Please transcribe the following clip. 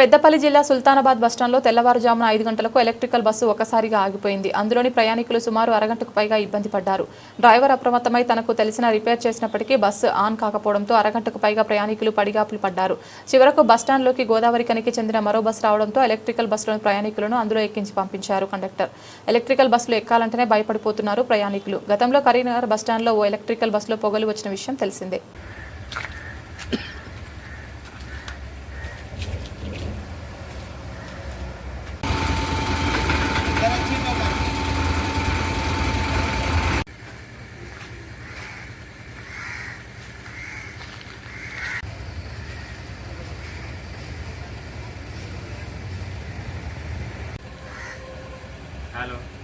పెద్దపల్లి జిల్లా సుల్తానాబాద్ బస్టాండ్లో తెల్లవారుజామున ఐదు గంటలకు ఎలక్ట్రికల్ బస్సు ఒకసారిగా ఆగిపోయింది. అందులోని ప్రయాణికులు సుమారు అరగంటకు పైగా ఇబ్బంది పడ్డారు. డ్రైవర్ అప్రమత్తమై తనకు తెలిసిన రిపేర్ చేసినప్పటికీ బస్సు ఆన్ కాకపోవడంతో అరగంటకు పైగా ప్రయాణికులు పడిగాపులు పడ్డారు. చివరకు బస్టాండ్లోకి గోదావరి కనికి చెందిన మరో బస్సు రావడంతో ఎలక్ట్రికల్ బస్సులోని ప్రయాణికులను అందులో ఎక్కించి పంపించారు కండక్టర్. ఎలక్ట్రికల్ బస్సులు ఎక్కాలంటేనే భయపడిపోతున్నారు ప్రయాణికులు. గతంలో కరీంనగర్ బస్టాండ్లో ఓ ఎలక్ట్రికల్ బస్సులో పొగలు వచ్చిన విషయం తెలిసిందే. Halo.